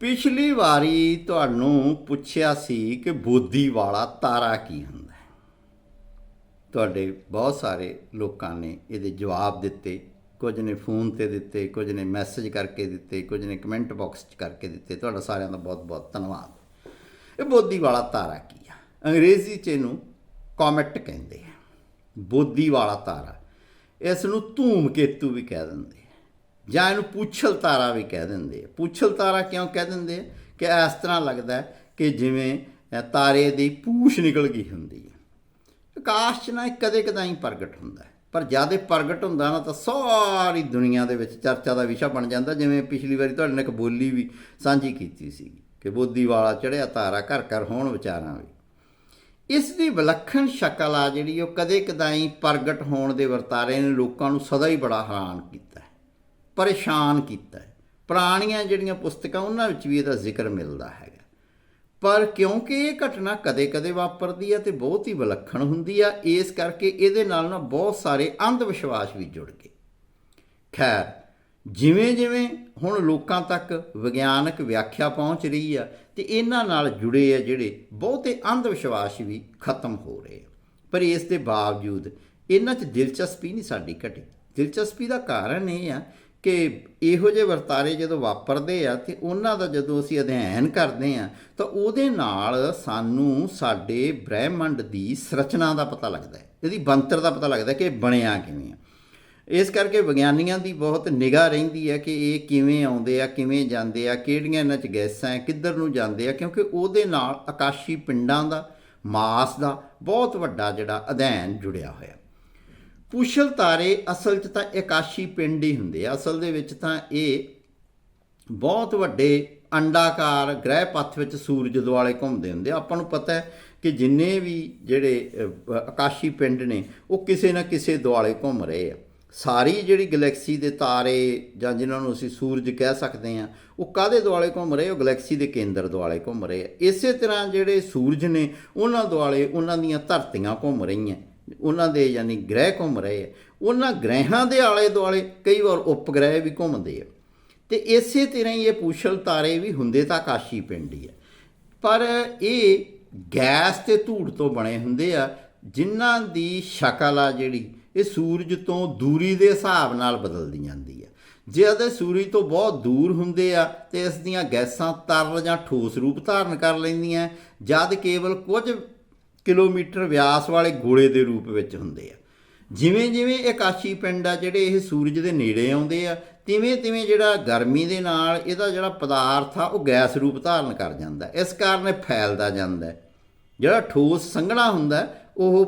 ਪਿਛਲੀ ਵਾਰੀ ਤੁਹਾਨੂੰ ਪੁੱਛਿਆ ਸੀ ਕਿ ਬੋਦੀ ਵਾਲਾ ਤਾਰਾ ਕੀ ਹੁੰਦਾ ਹੈ। ਤੁਹਾਡੇ ਬਹੁਤ ਸਾਰੇ ਲੋਕਾਂ ਨੇ ਇਹਦੇ ਜਵਾਬ ਦਿੱਤੇ, ਕੁਝ ਨੇ ਫੋਨ ਤੇ ਦਿੱਤੇ, ਕੁਝ ਨੇ ਮੈਸੇਜ ਕਰਕੇ ਦਿੱਤੇ, ਕੁਝ ਨੇ ਕਮੈਂਟ ਬਾਕਸ 'ਚ ਕਰਕੇ ਦਿੱਤੇ। ਤੁਹਾਡਾ ਸਾਰਿਆਂ ਦਾ ਬਹੁਤ-ਬਹੁਤ ਧੰਨਵਾਦ। ਇਹ ਬੋਦੀ ਵਾਲਾ ਤਾਰਾ ਕੀ ਆ? ਅੰਗਰੇਜ਼ੀ 'ਚ ਇਹਨੂੰ ਕੋਮੇਟ ਕਹਿੰਦੇ ਆ। ਬੋਦੀ ਵਾਲਾ ਤਾਰਾ। ਇਸ ਨੂੰ ਧੂਮ ਕੇਤੂ ਵੀ ਕਹਿ ਦਿੰਦੇ ਜਾਂ ਇਹਨੂੰ ਪੁੱਛਲ ਤਾਰਾ ਵੀ ਕਹਿ ਦਿੰਦੇ ਆ। ਪੁੱਛਲ ਤਾਰਾ ਕਿਉਂ ਕਹਿ ਦਿੰਦੇ ਆ? ਕਿ ਇਸ ਤਰ੍ਹਾਂ ਲੱਗਦਾ ਕਿ ਜਿਵੇਂ ਤਾਰੇ ਦੀ ਪੂਛ ਨਿਕਲ ਗਈ ਹੁੰਦੀ ਹੈ। ਆਕਾਸ਼ 'ਚ ਨਾ ਇਹ ਕਦੇ ਕਦਾਈ ਪ੍ਰਗਟ ਹੁੰਦਾ ਹੈ। ਪਰ ਜਦ ਇਹ ਪ੍ਰਗਟ ਹੁੰਦਾ ਨਾ ਤਾਂ ਸਾਰੀ ਦੁਨੀਆ ਦੇ ਵਿੱਚ ਚਰਚਾ ਦਾ ਵਿਸ਼ਾ ਬਣ ਜਾਂਦਾ। ਜਿਵੇਂ ਪਿਛਲੀ ਵਾਰੀ ਤੁਹਾਡੇ ਨਾਲ ਇੱਕ ਬੋਲੀ ਵੀ ਸਾਂਝੀ ਕੀਤੀ ਸੀ ਕਿ ਬੋਧੀ ਵਾਲਾ ਚੜਿਆ ਤਾਰਾ ਘਰ ਘਰ ਹੋਣ ਵਿਚਾਰਾਂ ਵੀ। ਇਸ ਦੀ ਵਿਲੱਖਣ ਸ਼ਕਲ ਆ ਜਿਹੜੀ ਉਹ ਕਦੇ ਕਦਾਈ ਪ੍ਰਗਟ ਹੋਣ ਦੇ ਵਰਤਾਰੇ ਨੇ ਲੋਕਾਂ ਨੂੰ ਸਦਾ ਹੀ ਬੜਾ ਹੈਰਾਨ ਕੀਤਾ ਪਰੇਸ਼ਾਨ ਕੀਤਾ ਹੈ। ਪੁਰਾਣੀਆਂ ਜਿਹੜੀਆਂ ਪੁਸਤਕਾਂ, ਉਹਨਾਂ ਵਿੱਚ ਵੀ ਇਹਦਾ ਜ਼ਿਕਰ ਮਿਲਦਾ ਹੈਗਾ। ਪਰ ਕਿਉਂਕਿ ਇਹ ਘਟਨਾ ਕਦੇ-ਕਦੇ ਵਾਪਰਦੀ ਹੈ ਤੇ ਬਹੁਤ ਹੀ ਵਿਲੱਖਣ ਹੁੰਦੀ ਆ, ਇਸ ਕਰਕੇ ਇਹਦੇ ਨਾਲ ਨਾ ਬਹੁਤ ਸਾਰੇ ਅੰਧ ਵਿਸ਼ਵਾਸ ਵੀ ਜੁੜ ਗਏ। ਖੈਰ ਜਿਵੇਂ ਜਿਵੇਂ ਹੁਣ ਲੋਕਾਂ ਤੱਕ ਵਿਗਿਆਨਕ ਵਿਆਖਿਆ ਪਹੁੰਚ ਰਹੀ ਆ, ਤੇ ਇਹਨਾਂ ਨਾਲ ਜੁੜੇ ਆ ਜਿਹੜੇ ਬਹੁਤੇ ਅੰਧ ਵਿਸ਼ਵਾਸ ਵੀ ਖਤਮ ਹੋ ਰਹੇ ਆ। ਪਰ ਇਸ ਦੇ ਬਾਵਜੂਦ ਇਹਨਾਂ 'ਚ ਦਿਲਚਸਪੀ ਨਹੀਂ ਸਾਡੀ ਘਟੀ। ਦਿਲਚਸਪੀ ਦਾ ਕਾਰਨ ਇਹ ਆ ਕਿ ਇਹੋ ਜਿਹੇ ਵਰਤਾਰੇ ਜਦੋਂ ਵਾਪਰਦੇ ਆ ਤੇ ਉਹਨਾਂ ਦਾ ਜਦੋਂ ਅਸੀਂ ਅਧਿਐਨ ਕਰਦੇ ਆ, ਤਾਂ ਉਹਦੇ ਨਾਲ ਸਾਨੂੰ ਸਾਡੇ ਬ੍ਰਹਿਮੰਡ ਦੀ ਸੰਰਚਨਾ ਦਾ ਪਤਾ ਲੱਗਦਾ ਹੈ। ਇਹਦੀ ਬੰਤਰ ਦਾ ਪਤਾ ਲੱਗਦਾ ਕਿ ਇਹ ਬਣਿਆ ਕਿਵੇਂ ਆ। ਇਸ ਕਰਕੇ ਵਿਗਿਆਨੀਆਂ ਦੀ ਬਹੁਤ ਨਿਗਾਹ ਰਹਿੰਦੀ ਹੈ ਕਿ ਇਹ ਕਿਵੇਂ ਆਉਂਦੇ ਆ, ਕਿਵੇਂ ਜਾਂਦੇ ਆ, ਕਿਹੜੀਆਂ ਇਹਨਾਂ 'ਚ ਗੈਸਾਂ ਹੈ, ਕਿੱਧਰ ਨੂੰ ਜਾਂਦੇ ਆ, ਕਿਉਂਕਿ ਉਹਦੇ ਨਾਲ ਆਕਾਸ਼ੀ ਪਿੰਡਾਂ ਦਾ, ਮਾਸ ਦਾ ਬਹੁਤ ਵੱਡਾ ਜਿਹੜਾ ਅਧਿਐਨ ਜੁੜਿਆ ਹੋਇਆ। ਪੁਸ਼ਲ ਤਾਰੇ ਅਸਲ 'ਚ ਤਾਂ ਇਕਾਸ਼ੀ ਪਿੰਡ ਹੀ ਹੁੰਦੇ ਆ। ਅਸਲ ਦੇ ਵਿੱਚ ਤਾਂ ਇਹ ਬਹੁਤ ਵੱਡੇ ਅੰਡਾਕਾਰ ਗ੍ਰਹਿ ਪੱਥ ਵਿੱਚ ਸੂਰਜ ਦੁਆਲੇ ਘੁੰਮਦੇ ਹੁੰਦੇ ਆ। ਆਪਾਂ ਨੂੰ ਪਤਾ ਹੈ ਕਿ ਜਿੰਨੇ ਵੀ ਜਿਹੜੇ ਆਕਾਸ਼ੀ ਪਿੰਡ ਨੇ, ਉਹ ਕਿਸੇ ਨਾ ਕਿਸੇ ਦੁਆਲੇ ਘੁੰਮ ਰਹੇ ਆ। ਸਾਰੀ ਜਿਹੜੀ ਗੈਲੈਕਸੀ ਦੇ ਤਾਰੇ ਜਾਂ ਜਿਨ੍ਹਾਂ ਨੂੰ ਅਸੀਂ ਸੂਰਜ ਕਹਿ ਸਕਦੇ ਆ ਉਹ ਕਾਦੇ ਦੁਆਲੇ ਘੁੰਮ ਰਹੇ? ਉਹ ਗੈਲੈਕਸੀ ਦੇ ਕੇਂਦਰ ਦੁਆਲੇ ਘੁੰਮ ਰਹੇ ਆ। ਇਸੇ ਤਰ੍ਹਾਂ ਜਿਹੜੇ ਸੂਰਜ ਨੇ, ਉਹਨਾਂ ਦੁਆਲੇ ਉਹਨਾਂ ਦੀਆਂ ਧਰਤੀਆਂ ਘੁੰਮ ਰਹੀਆਂ। ਉਹਨਾਂ ਦੇ ਯਾਨੀ ਗ੍ਰਹਿ ਘੁੰਮ ਰਹੇ ਆ। ਉਹਨਾਂ ਗ੍ਰਹਿਾਂ ਦੇ ਆਲੇ ਦੁਆਲੇ ਕਈ ਵਾਰ ਉਪਗ੍ਰਹਿ ਵੀ ਘੁੰਮਦੇ ਆ। ਤੇ ਇਸੇ ਤਰ੍ਹਾਂ ਹੀ ਇਹ ਪੂਸ਼ਲ ਤਾਰੇ ਵੀ ਹੁੰਦੇ ਤਾਂ ਆਕਾਸ਼ੀ ਪਿੰਡ ਹੀ ਆ। ਪਰ ਇਹ ਗੈਸ ਤੇ ਧੂੜ ਤੋਂ ਬਣੇ ਹੁੰਦੇ ਆ, ਜਿਨ੍ਹਾਂ ਦੀ ਸ਼ਕਲ ਆ ਜਿਹੜੀ, ਇਹ ਸੂਰਜ ਤੋਂ ਦੂਰੀ ਦੇ ਹਿਸਾਬ ਨਾਲ ਬਦਲਦੀ ਜਾਂਦੀ ਆ। ਜੇ ਇਹਦੇ ਸੂਰਜ ਤੋਂ ਬਹੁਤ ਦੂਰ ਹੁੰਦੇ ਆ, ਤੇ ਇਸ ਦੀਆਂ ਗੈਸਾਂ ਤਰਲ ਜਾਂ ਠੋਸ ਰੂਪ ਧਾਰਨ ਕਰ ਲੈਂਦੀਆਂ, ਜਦ ਕੇਵਲ ਕੁਝ ਕਿਲੋਮੀਟਰ ਵਿਆਸ ਵਾਲੇ ਗੋਲੇ ਦੇ ਰੂਪ ਵਿੱਚ ਹੁੰਦੇ ਆ। ਜਿਵੇਂ ਜਿਵੇਂ ਇਹ ਆਕਾਸ਼ੀ ਪਿੰਡ ਆ, ਜਿਹੜੇ ਇਹ ਸੂਰਜ ਦੇ ਨੇੜੇ ਆਉਂਦੇ ਆ, ਤਿਵੇਂ ਤਿਵੇਂ ਜਿਹੜਾ ਗਰਮੀ ਦੇ ਨਾਲ ਇਹਦਾ ਜਿਹੜਾ ਪਦਾਰਥ ਆ, ਉਹ ਗੈਸ ਰੂਪ ਧਾਰਨ ਕਰ ਜਾਂਦਾ ਇਸ ਕਾਰਨ ਇਹ ਫੈਲਦਾ ਜਾਂਦਾ ਜਿਹੜਾ ਠੋਸ ਸੰਘਣਾ ਹੁੰਦਾ ਉਹ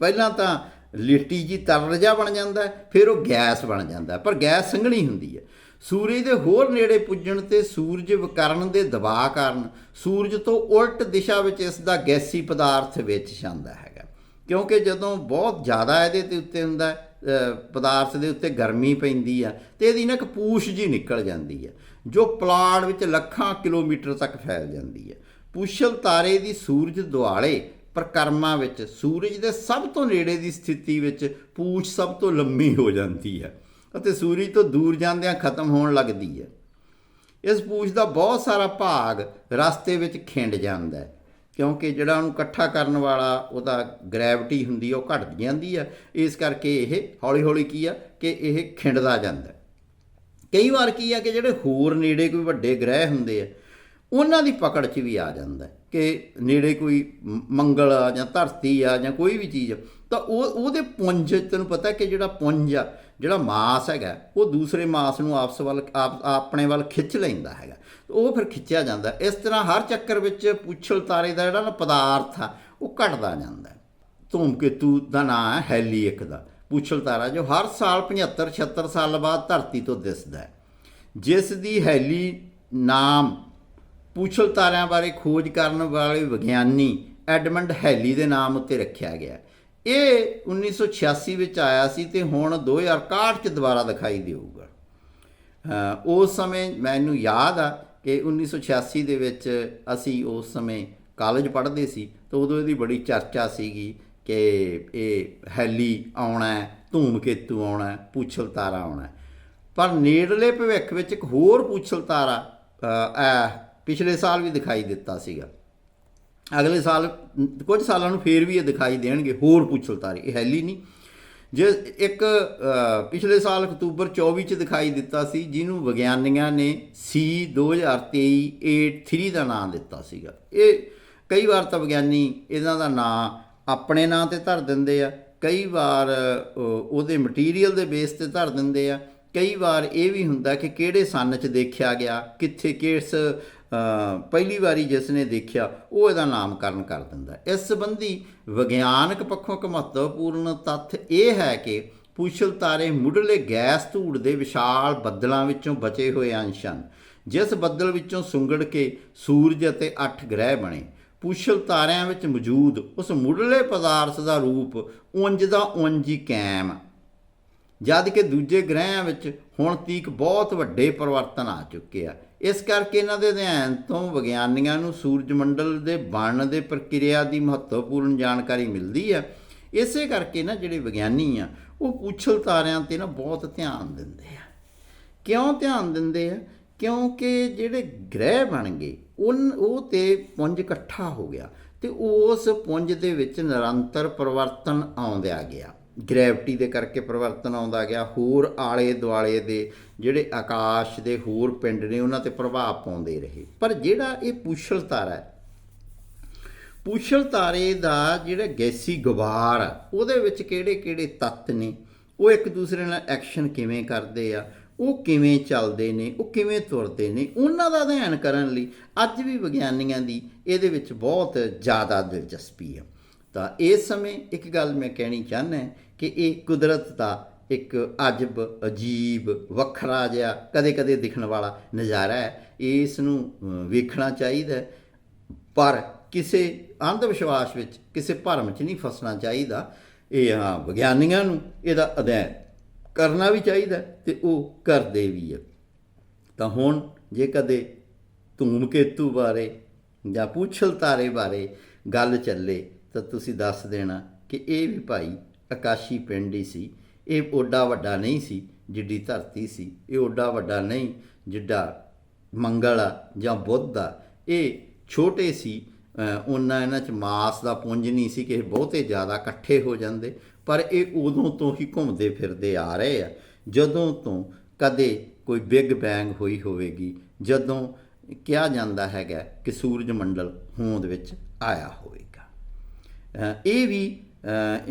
ਪਹਿਲਾਂ ਤਾਂ ਲਿੱਟੀ ਜੀ ਤਰਲ ਜਿਹਾ ਬਣ ਜਾਂਦਾ ਫਿਰ ਉਹ ਗੈਸ ਬਣ ਜਾਂਦਾ ਪਰ ਗੈਸ ਸੰਘਣੀ ਹੁੰਦੀ ਹੈ। ਸੂਰਜ ਦੇ ਹੋਰ ਨੇੜੇ ਪੁੱਜਣ ਤੇ ਸੂਰਜ ਵਿਕਰਨ ਦੇ ਦਬਾਅ ਕਾਰਨ ਸੂਰਜ ਤੋਂ ਉਲਟ ਦਿਸ਼ਾ ਵਿੱਚ ਇਸ ਦਾ ਗੈਸੀ ਪਦਾਰਥ ਵਿੱਚ ਜਾਂਦਾ ਹੈਗਾ। ਕਿਉਂਕਿ ਜਦੋਂ ਬਹੁਤ ਜ਼ਿਆਦਾ ਇਹਦੇ ਤੇ ਉੱਤੇ ਹੁੰਦਾ ਪਦਾਰਥ ਦੇ ਉੱਤੇ ਗਰਮੀ ਪੈਂਦੀ ਆ, ਤੇ ਇਹਦੀ ਨਾ ਇੱਕ ਪੂਛ ਜੀ ਨਿਕਲ ਜਾਂਦੀ ਹੈ ਜੋ ਪਲਾੜ ਵਿੱਚ ਲੱਖਾਂ ਕਿਲੋਮੀਟਰ ਤੱਕ ਫੈਲ ਜਾਂਦੀ ਹੈ ਪੁਸ਼ਲ ਤਾਰੇ ਦੀ ਸੂਰਜ ਦੁਆਲੇ ਪ੍ਰਕਰਮਾਂ ਵਿੱਚ ਸੂਰਜ ਦੇ ਸਭ ਤੋਂ ਨੇੜੇ ਦੀ ਸਥਿਤੀ ਵਿੱਚ ਪੂਛ ਸਭ ਤੋਂ ਲੰਮੀ ਹੋ ਜਾਂਦੀ ਹੈ ਅਤੇ ਸੂਰਜ ਤੋਂ ਦੂਰ ਜਾਂਦਿਆਂ ਖਤਮ ਹੋਣ ਲੱਗਦੀ ਹੈ। ਇਸ ਪੂਛ ਦਾ ਬਹੁਤ ਸਾਰਾ ਭਾਗ ਰਸਤੇ ਵਿੱਚ ਖਿੰਡ ਜਾਂਦਾ ਹੈ, ਕਿਉਂਕਿ ਜਿਹੜਾ ਉਹਨੂੰ ਇਕੱਠਾ ਕਰਨ ਵਾਲਾ ਉਹਦਾ ਗ੍ਰੈਵਿਟੀ ਹੁੰਦੀ ਹੈ, ਉਹ ਘਟ ਜਾਂਦੀ ਆ ਇਸ ਕਰਕੇ ਇਹ ਹੌਲੀ ਹੌਲੀ ਕੀ ਆ ਕਿ ਇਹ ਖਿੰਡਦਾ ਜਾਂਦਾ ਕਈ ਵਾਰ ਕੀ ਆ ਕਿ ਜਿਹੜੇ ਹੋਰ ਨੇੜੇ ਕੋਈ ਵੱਡੇ ਗ੍ਰਹਿ ਹੁੰਦੇ ਆ, ਉਹਨਾਂ ਦੀ ਪਕੜ 'ਚ ਵੀ ਆ ਜਾਂਦਾ ਕਿ ਨੇੜੇ ਕੋਈ ਮੰਗਲ ਆ ਜਾਂ ਧਰਤੀ ਆ ਜਾਂ ਕੋਈ ਵੀ ਚੀਜ਼ ਤਾਂ ਉਹ, ਉਹਦੇ ਪੁੰਜ, ਤੈਨੂੰ ਪਤਾ ਕਿ ਜਿਹੜਾ ਪੁੰਜ ਆ, ਜਿਹੜਾ ਮਾਸ ਹੈਗਾ, ਉਹ ਦੂਸਰੇ ਮਾਸ ਨੂੰ ਆਪਸ ਵੱਲ, ਆਪ, ਆਪਣੇ ਵੱਲ ਖਿੱਚ ਲੈਂਦਾ ਹੈਗਾ। ਉਹ ਫਿਰ ਖਿੱਚਿਆ ਜਾਂਦਾ। ਇਸ ਤਰ੍ਹਾਂ ਹਰ ਚੱਕਰ ਵਿੱਚ ਪੁੱਛਲ ਤਾਰੇ ਦਾ ਜਿਹੜਾ ਨਾ ਪਦਾਰਥ ਆ, ਉਹ ਘਟਦਾ ਜਾਂਦਾ। ਧੂਮਕੇਤੂ ਦਾ ਨਾਂ ਹੈ ਹੈਲੀ ਇੱਕ ਦਾ। ਪੁੱਛਲ ਤਾਰਾ ਜੋ ਹਰ ਸਾਲ 75 76 ਸਾਲ ਬਾਅਦ ਧਰਤੀ ਤੋਂ ਦਿਸਦਾ ਹੈ। ਜਿਸ ਦੀ ਹੈਲੀ ਨਾਮ ਪੁੱਛਲ ਤਾਰਿਆਂ ਬਾਰੇ ਖੋਜ ਕਰਨ ਵਾਲੇ ਵਿਗਿਆਨੀ ਐਡਮੰਡ ਹੈਲੀ ਦੇ ਨਾਮ ਉੱਤੇ ਰੱਖਿਆ ਗਿਆ ਇਹ 1986 ਵਿੱਚ ਆਇਆ ਸੀ ਤੇ ਹੁਣ 2061 ਚ ਦੁਬਾਰਾ ਦਿਖਾਈ ਦੇਊਗਾ। ਉਸ ਸਮੇਂ ਮੈਨੂੰ ਯਾਦ ਆ ਕਿ 1986 ਦੇ ਵਿੱਚ ਅਸੀਂ ਉਸ ਸਮੇਂ ਕਾਲਜ ਪੜ੍ਹਦੇ ਸੀ ਤਾਂ ਉਦੋਂ ਇਹਦੀ ਬੜੀ ਚਰਚਾ ਸੀਗੀ ਕਿ ਇਹ ਹੈਲੀ ਆਉਣਾ ਧੂਮਕੇਤੂ ਆਉਣਾ ਹੈ, ਪੁੱਛਲ ਤਾਰਾ ਆਉਣਾ ਪਰ ਨੇੜਲੇ ਭਵਿੱਖ ਵਿੱਚ ਇੱਕ ਹੋਰ ਪੁੱਛਲ ਤਾਰਾ ਪਿਛਲੇ ਸਾਲ ਵੀ ਦਿਖਾਈ ਦਿੱਤਾ ਸੀਗਾ। ਅਗਲੇ ਸਾਲ, ਕੁਝ ਸਾਲਾਂ ਨੂੰ ਫੇਰ ਵੀ ਇਹ ਦਿਖਾਈ ਦੇਣਗੇ, ਹੋਰ ਪੁੱਛਲ ਤਾਰੇ ਇਹ ਹੈਲੀ ਨਹੀਂ। ਜੇ ਇੱਕ ਪਿਛਲੇ ਸਾਲ ਅਕਤੂਬਰ 24 ਚ ਦਿਖਾਈ ਦਿੱਤਾ ਸੀ, ਜਿਹਨੂੰ ਵਿਗਿਆਨੀਆਂ ਨੇ ਸੀ 2023 83 ਦਾ ਨਾਮ ਦਿੱਤਾ ਸੀਗਾ। ਇਹ ਕਈ ਵਾਰ ਤਾਂ ਵਿਗਿਆਨੀ ਇਹਨਾਂ ਦਾ ਨਾਮ ਆਪਣੇ ਨਾਂ ਤੇ ਧਰ ਦਿੰਦੇ ਆ, ਕਈ ਵਾਰ ਉਹਦੇ ਮਟੀਰੀਅਲ ਦੇ ਬੇਸ ਤੇ ਧਰ ਦਿੰਦੇ ਆ। ਕਈ ਵਾਰ ਇਹ ਵੀ ਹੁੰਦਾ ਕਿ ਕਿਹੜੇ ਸਨ ਚ ਦੇਖਿਆ ਗਿਆ, ਕਿੱਥੇ ਕਿਸ ਪਹਿਲੀ ਵਾਰੀ ਜਿਸ ਨੇ ਦੇਖਿਆ, ਉਹ ਇਹਦਾ ਨਾਮਕਰਨ ਕਰ ਦਿੰਦਾ। ਇਸ ਸੰਬੰਧੀ ਵਿਗਿਆਨਕ ਪੱਖੋਂ ਇੱਕ ਮਹੱਤਵਪੂਰਨ ਤੱਥ ਇਹ ਹੈ ਕਿ ਪੁੱਛਲ ਤਾਰੇ ਮੁੱਢਲੇ ਗੈਸ ਧੂੜ ਦੇ ਵਿਸ਼ਾਲ ਬੱਦਲਾਂ ਵਿੱਚੋਂ ਬਚੇ ਹੋਏ ਅੰਸ਼ ਹਨ। ਜਿਸ ਬੱਦਲ ਵਿੱਚੋਂ ਸੁੰਗੜ ਕੇ ਸੂਰਜ ਅਤੇ ਅੱਠ ਗ੍ਰਹਿ ਬਣੇ। ਪੁੱਛਲ ਤਾਰਿਆਂ ਵਿੱਚ ਮੌਜੂਦ ਉਸ ਮੁੱਢਲੇ ਪਦਾਰਥ ਦਾ ਰੂਪ ਉਂਝ ਦਾ ਉਂਝ ਹੀ ਕਾਇਮ ਜਦ ਕਿ ਦੂਜੇ ਗ੍ਰਹਿਆਂ ਵਿੱਚ ਹੁਣ ਤੀਕ ਬਹੁਤ ਵੱਡੇ ਪਰਿਵਰਤਨ ਆ ਚੁੱਕੇ ਆ। ਇਸ ਕਰਕੇ ਇਹਨਾਂ ਦੇ ਅਧਿਐਨ ਤੋਂ ਵਿਗਿਆਨੀਆਂ ਨੂੰ ਸੂਰਜ ਮੰਡਲ ਦੇ ਬਣਨ ਦੇ ਪ੍ਰਕਿਰਿਆ ਦੀ ਮਹੱਤਵਪੂਰਨ ਜਾਣਕਾਰੀ ਮਿਲਦੀ ਹੈ ਇਸੇ ਕਰਕੇ ਨਾ ਜਿਹੜੇ ਵਿਗਿਆਨੀ ਆ, ਉਹ ਪੁੱਛਲ ਤਾਰਿਆਂ ਤੇ ਨਾ ਬਹੁਤ ਧਿਆਨ ਦਿੰਦੇ ਆ। ਕਿਉਂ ਧਿਆਨ ਦਿੰਦੇ ਆ? ਕਿਉਂਕਿ ਜਿਹੜੇ ਗ੍ਰਹਿ ਬਣ ਗਏ, ਉਨ, ਉਹ ਤੇ ਪੁੰਜ ਇਕੱਠਾ ਹੋ ਗਿਆ ਤੇ ਉਸ ਪੁੰਜ ਦੇ ਵਿੱਚ ਨਿਰੰਤਰ ਪਰਿਵਰਤਨ ਆਉਂਦਿਆ ਗਿਆ। ਗ੍ਰੈਵਿਟੀ ਦੇ ਕਰਕੇ ਪਰਿਵਰਤਨ ਆਉਂਦਾ ਗਿਆ, ਹੋਰ ਆਲੇ ਦੁਆਲੇ ਦੇ ਜਿਹੜੇ ਆਕਾਸ਼ ਦੇ ਹੋਰ ਪਿੰਡ ਨੇ, ਉਹਨਾਂ ਤੇ ਪ੍ਰਭਾਵ ਪਾਉਂਦੇ ਰਹੇ। ਪਰ ਜਿਹੜਾ ਇਹ ਪੁੱਛਲ ਤਾਰਾ ਹੈ ਪੁੱਛਲ ਤਾਰੇ ਦਾ ਜਿਹੜਾ ਗੈਸੀ ਗੁਬਾਰ ਆ, ਉਹਦੇ ਵਿੱਚ ਕਿਹੜੇ ਕਿਹੜੇ ਤੱਤ ਨੇ? ਉਹ ਇੱਕ ਦੂਸਰੇ ਨਾਲ ਐਕਸ਼ਨ ਕਿਵੇਂ ਕਰਦੇ ਆ? ਉਹ ਕਿਵੇਂ ਚੱਲਦੇ ਨੇ? ਉਹ ਕਿਵੇਂ ਤੁਰਦੇ ਨੇ? ਉਹਨਾਂ ਦਾ ਅਧਿਐਨ ਕਰਨ ਲਈ ਅੱਜ ਵੀ ਵਿਗਿਆਨੀਆਂ ਦੀ ਇਹਦੇ ਵਿੱਚ ਬਹੁਤ ਜ਼ਿਆਦਾ ਦਿਲਚਸਪੀ ਹੈ ਤਾਂ ਇਸ ਸਮੇਂ ਇੱਕ ਗੱਲ ਮੈਂ ਕਹਿਣੀ ਚਾਹੁੰਦਾ ਕਿ ਇਹ ਕੁਦਰਤ ਦਾ ਇੱਕ ਅਜਬ, ਅਜੀਬ, ਵੱਖਰਾ ਜਿਹਾ ਕਦੇ-ਕਦੇ ਦਿਖਣ ਵਾਲਾ ਨਜ਼ਾਰਾ ਹੈ। ਇਸ ਨੂੰ ਵੇਖਣਾ ਚਾਹੀਦਾ ਪਰ ਕਿਸੇ ਅੰਧ ਵਿਸ਼ਵਾਸ ਵਿੱਚ, ਕਿਸੇ ਭਰਮ 'ਚ ਨਹੀਂ ਫਸਣਾ ਚਾਹੀਦਾ। ਇਹ ਹਾਂ, ਵਿਗਿਆਨੀਆਂ ਨੂੰ ਇਹਦਾ ਅਧਿਐਨ ਕਰਨਾ ਵੀ ਚਾਹੀਦਾ ਤੇ ਉਹ ਕਰਦੇ ਵੀ ਹੈ ਤਾਂ ਹੁਣ ਜੇ ਕਦੇ ਧੂਮਕੇਤੂ ਬਾਰੇ ਜਾਂ ਪੂਛਲ ਤਾਰੇ ਬਾਰੇ ਗੱਲ ਚੱਲੇ ਤਾਂ ਤੁਸੀਂ ਦੱਸ ਦੇਣਾ ਕਿ ਇਹ ਵੀ ਭਾਈ ਆਕਾਸ਼ੀ ਪਿੰਡ ਹੀ ਸੀ। ਇਹ ਓਡਾ ਵੱਡਾ ਨਹੀਂ ਸੀ ਜਿੱਡੀ ਧਰਤੀ ਸੀ। ਇਹ ਓਡਾ ਵੱਡਾ ਨਹੀਂ ਜਿੱਡਾ ਮੰਗਲ ਆ ਜਾਂ ਬੁੱਧ ਆ। ਇਹ ਛੋਟੇ ਸੀ। ਉਹਨਾਂ ਇਹਨਾਂ ਚ ਮਾਸ ਦਾ ਪੁੰਜ ਨਹੀਂ ਸੀ ਕਿ ਇਹ ਬਹੁਤੇ ਜ਼ਿਆਦਾ ਇਕੱਠੇ ਹੋ ਜਾਂਦੇ। ਪਰ ਇਹ ਉਦੋਂ ਤੋਂ ਹੀ ਘੁੰਮਦੇ ਫਿਰਦੇ ਆ ਰਹੇ ਆ। ਜਦੋਂ ਤੋਂ ਕਦੇ ਕੋਈ ਬਿਗ ਬੈਂਗ ਹੋਈ ਹੋਵੇਗੀ, ਜਦੋਂ ਕਿਹਾ ਜਾਂਦਾ ਹੈਗਾ ਕਿ ਸੂਰਜ ਮੰਡਲ ਹੋਂਦ ਵਿੱਚ ਆਇਆ ਹੋਵੇ। ਇਹ ਵੀ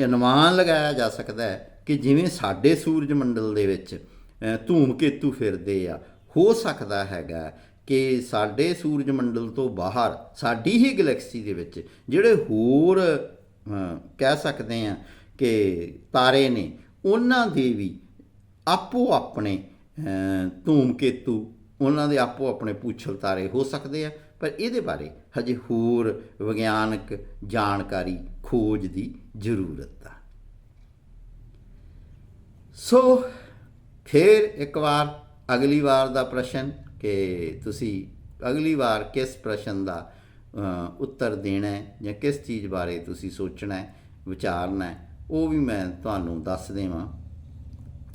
ਅਨੁਮਾਨ ਲਗਾਇਆ ਜਾ ਸਕਦਾ ਹੈ ਕਿ ਜਿਵੇਂ ਸਾਡੇ ਸੂਰਜ ਮੰਡਲ ਦੇ ਵਿੱਚ ਅ, ਧੂਮਕੇਤੂ ਫਿਰਦੇ ਆ ਹੋ ਸਕਦਾ ਹੈਗਾ ਕਿ ਸਾਡੇ ਸੂਰਜ ਮੰਡਲ ਤੋਂ ਬਾਹਰ ਸਾਡੀ ਹੀ ਗੈਲੈਕਸੀ ਦੇ ਵਿੱਚ ਜਿਹੜੇ ਹੋਰ ਕਹਿ ਸਕਦੇ ਆ ਕਿ ਤਾਰੇ ਨੇ ਉਹਨਾਂ ਦੇ ਵੀ ਆਪੋ ਆਪਣੇ ਅ, ਧੂਮਕੇਤੂ ਉਹਨਾਂ ਦੇ ਆਪੋ ਆਪਣੇ ਪੂਛਲ ਤਾਰੇ ਹੋ ਸਕਦੇ ਆ। ਪਰ ਇਹਦੇ ਬਾਰੇ ਹਜੇ ਹੋਰ ਵਿਗਿਆਨਕ ਜਾਣਕਾਰੀ, ਖੋਜ ਦੀ ਜ਼ਰੂਰਤ ਆ। ਸੋ ਫਿਰ ਇੱਕ ਵਾਰ, ਅਗਲੀ ਵਾਰ ਦਾ ਪ੍ਰਸ਼ਨ ਕਿ ਤੁਸੀਂ ਅਗਲੀ ਵਾਰ ਕਿਸ ਪ੍ਰਸ਼ਨ ਦਾ ਉੱਤਰ ਦੇਣਾ ਹੈ ਜਾਂ ਕਿਸ ਚੀਜ਼ ਬਾਰੇ ਤੁਸੀਂ ਸੋਚਣਾ ਹੈ, ਵਿਚਾਰਨਾ ਹੈ, ਉਹ ਵੀ ਮੈਂ ਤੁਹਾਨੂੰ ਦੱਸ ਦੇਵਾਂ।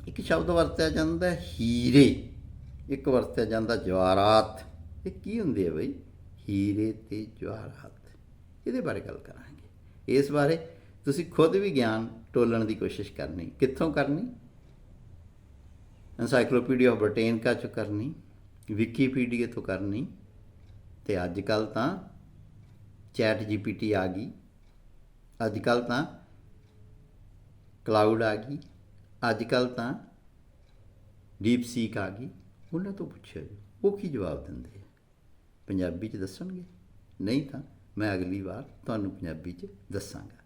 ਇੱਕ ਸ਼ਬਦ ਵਰਤਿਆ ਜਾਂਦਾ ਹੀਰੇ। ਇੱਕ ਵਰਤਿਆ ਜਾਂਦਾ ਜਵਾਰਾਤ। ਇਹ ਕੀ ਹੁੰਦੇ ਆ ਬਈ? ਹੀਰੇ ਤੇ ਜਵਾਹਰਾਤ ਇਹਦੇ ਬਾਰੇ ਗੱਲ ਕਰਾਂਗੇ। ਇਸ ਬਾਰੇ ਤੁਸੀਂ ਖੁਦ ਵੀ ਗਿਆਨ ਟੋਲਣ ਦੀ ਕੋਸ਼ਿਸ਼ ਕਰਨੀ। ਕਿੱਥੋਂ ਕਰਨੀ? ਐਨਸਾਈਕਲੋਪੀਡੀਆ ਆਫ ਬ੍ਰਿਟੇਨਕਾ ਚੋਂ ਕਰਨੀ। ਵਿਕੀਪੀਡੀਆ ਤੋਂ ਕਰਨੀ। ਤੇ ਅੱਜ ਕੱਲ ਤਾਂ ਚੈਟ ਜੀਪੀਟੀ ਆ ਗਈ। ਅੱਜ ਕੱਲ ਤਾਂ ਕਲਾਊਡ ਆ ਗਈ। ਅੱਜ ਕੱਲ ਤਾਂ ਡੀਪ ਸੀਕ ਆ ਗਈ। ਉਹਨਾਂ ਤੋਂ ਪੁੱਛਿਆ ਜੀ, ਉਹ ਕੀ ਜਵਾਬ ਦਿੰਦੇ ਆ? ਪੰਜਾਬੀ ਚ ਦੱਸਣਗੇ? ਨਹੀਂ ਤਾਂ ਮੈਂ ਅਗਲੀ ਵਾਰ ਤੁਹਾਨੂੰ ਪੰਜਾਬੀ ਚ ਦੱਸਾਂਗਾ।